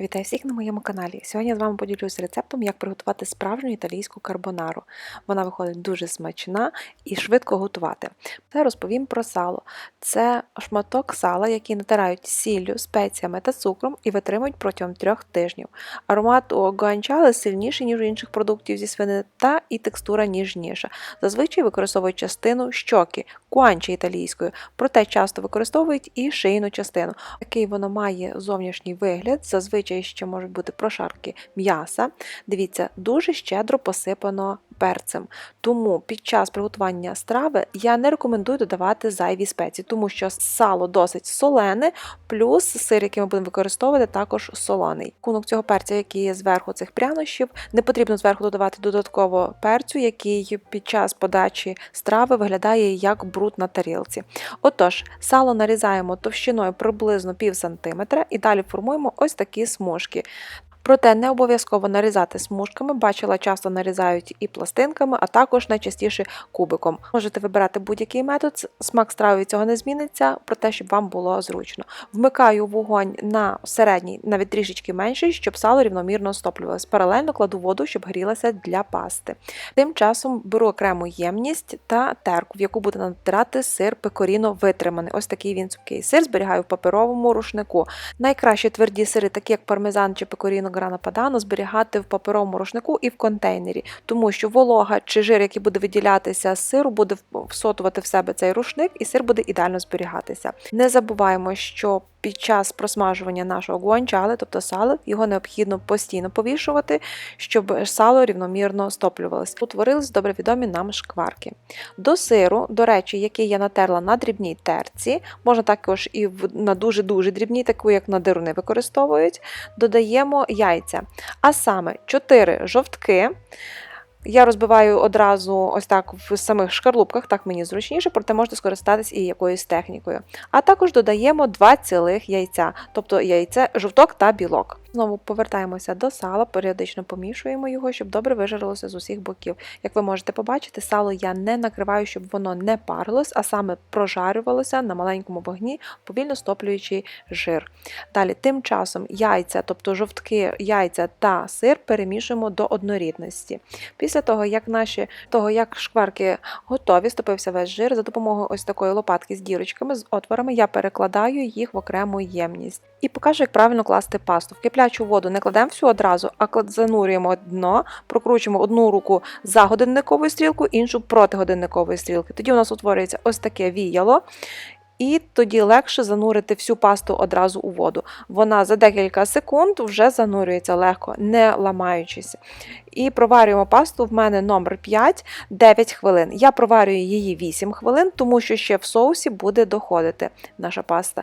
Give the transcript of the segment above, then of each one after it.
Вітаю всіх на моєму каналі. Сьогодні я з вами поділюсь рецептом, як приготувати справжню італійську карбонару. Вона виходить дуже смачна і швидко готувати. Це розповім про сало. Це шматок сала, який натирають сіллю, спеціями та цукром і витримують протягом трьох тижнів. Аромат у гуанчали сильніший, ніж у інших продуктів зі свинини, та і текстура ніжніша. Зазвичай використовують частину щоки, куанчі італійською, проте часто використовують і шийну частину. Який воно має зовнішній вигляд, зазвичай ще можуть бути прошарки м'яса. Дивіться, дуже щедро посипано перцем. Тому під час приготування страви я не рекомендую додавати зайві спеції, тому що сало досить солене, плюс сир, який ми будемо використовувати, також солоний. Кунок цього перця, який є зверху цих прянощів, не потрібно зверху додавати додатково перцю, який під час подачі страви виглядає як бруд на тарілці. Отож, сало нарізаємо товщиною приблизно пів сантиметра і далі формуємо ось такі смужки. Проте не обов'язково нарізати смужками, бачила, часто нарізають і пластинками, а також найчастіше кубиком. Можете вибирати будь-який метод, смак страви цього не зміниться, проте, щоб вам було зручно. Вмикаю вогонь на середній, навіть трішечки менший, щоб сало рівномірно стоплювалось. Паралельно кладу воду, щоб грілася для пасти. Тим часом беру окрему ємність та терку, в яку буде натирати сир пекоріно витриманий. Ось такий він цупкий. Сир зберігаю в паперовому рушнику. Найкраще тверді сири, такі як пармезан чи пекоріно грана падано, зберігати в паперовому рушнику і в контейнері, тому що волога чи жир, який буде виділятися з сиру, буде всотувати в себе цей рушник, і сир буде ідеально зберігатися. Не забуваємо, що під час просмажування нашого гуанчали, тобто сала, його необхідно постійно повішувати, щоб сало рівномірно стоплювалося. Утворились добре відомі нам шкварки. До сиру, до речі, який я натерла на дрібній терці, можна також і на дуже-дуже дрібній, таку як на дируни використовують, додаємо яйця. А саме 4 жовтки. Я розбиваю одразу ось так в самих шкарлупках, так мені зручніше, проте можете скористатись і якоюсь технікою. А також додаємо 2 цілих яйця, тобто яйце, жовток та білок. Знову повертаємося до сала, періодично помішуємо його, щоб добре вижарилося з усіх боків. Як ви можете побачити, сало я не накриваю, щоб воно не парилось, а саме прожарювалося на маленькому вогні, повільно стоплюючи жир. Далі, тим часом яйця, тобто жовтки, яйця та сир перемішуємо до однорідності. Після того, як наші того, як шкварки готові, стопився весь жир, за допомогою ось такої лопатки з дірочками, з отворами, я перекладаю їх в окрему ємність. І покажу, як правильно класти пасту. В киплячу воду не кладемо всю одразу, а занурюємо дно, прокручуємо одну руку за годинниковою стрілкою, іншу проти годинникової стрілки. Тоді у нас утворюється ось таке віяло. І тоді легше занурити всю пасту одразу у воду. Вона за декілька секунд вже занурюється легко, не ламаючись. І проварюємо пасту в мене номер 5 9 хвилин. Я проварюю її 8 хвилин, тому що ще в соусі буде доходити наша паста.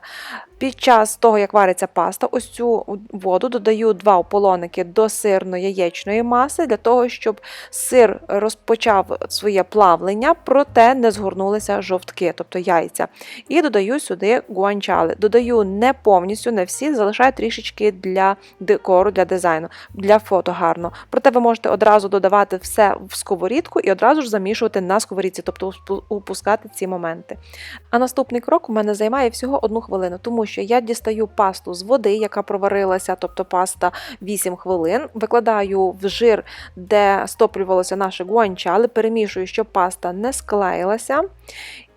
Під час того, як вариться паста, ось цю воду додаю два ополоники до сирно-яєчної маси, для того, щоб сир розпочав своє плавлення, проте не згорнулися жовтки, тобто яйця. І додаю сюди гуанчали. Додаю не повністю, не всі, залишаю трішечки для декору, для дизайну, для фото гарно. Проте ви можете одразу додавати все в сковорідку і одразу ж замішувати на сковорідці, тобто упускати ці моменти. А наступний крок у мене займає всього одну хвилину, тому що я дістаю пасту з води, яка проварилася, тобто паста 8 хвилин, викладаю в жир, де стоплювалося наше гуанчали, перемішую, щоб паста не склеїлася.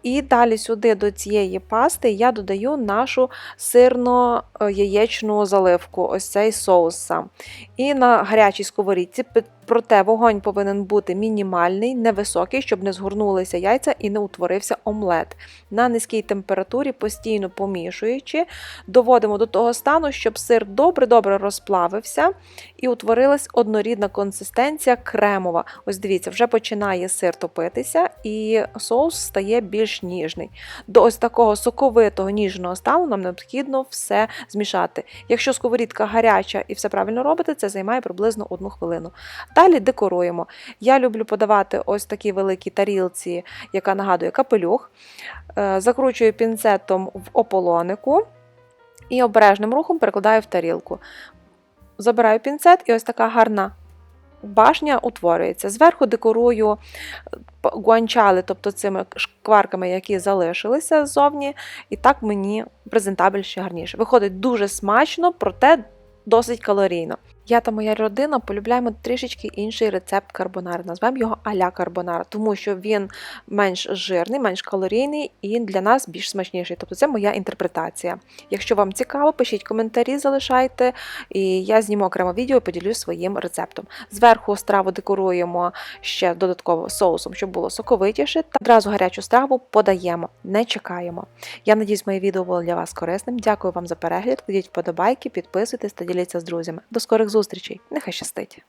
І далі сюди до цієї пасти я додаю нашу сирно-яєчну заливку, ось цей соус сам. І на гарячій сковорідці Проте вогонь повинен бути мінімальний, невисокий, щоб не згорнулися яйця і не утворився омлет. На низькій температурі, постійно помішуючи, доводимо до того стану, щоб сир добре-добре розплавився і утворилась однорідна консистенція кремова. Ось дивіться, вже починає сир топитися, і соус стає більш ніжний. До ось такого соковитого ніжного стану нам необхідно все змішати. Якщо сковорідка гаряча і все правильно робите, це займає приблизно одну хвилину. Далі декоруємо. Я люблю подавати ось такі великі тарілці, яка нагадує капелюх. Е, закручую пінцетом в ополонику і обережним рухом перекладаю в тарілку. Забираю пінцет, і ось така гарна башня утворюється. Зверху декорую е, гуанчали, тобто цими шкварками, які залишилися ззовні, і так мені презентабель ще гарніше. Виходить дуже смачно, проте досить калорійно. Я та моя родина полюбляємо трішечки інший рецепт карбонари. Назвемо його аля карбонара, тому що він менш жирний, менш калорійний і для нас більш смачніший. Тобто це моя інтерпретація. Якщо вам цікаво, пишіть коментарі, залишайте, і я зніму окремо відео і поділюсь своїм рецептом. Зверху страву декоруємо ще додатково соусом, щоб було соковитіше. Та одразу гарячу страву подаємо, не чекаємо. Я надіюсь, моє відео було для вас корисним. Дякую вам за перегляд. Кладіть вподобайки, підписуйтесь та діліться з друзями. До скорих зустрічей. Нехай щастить!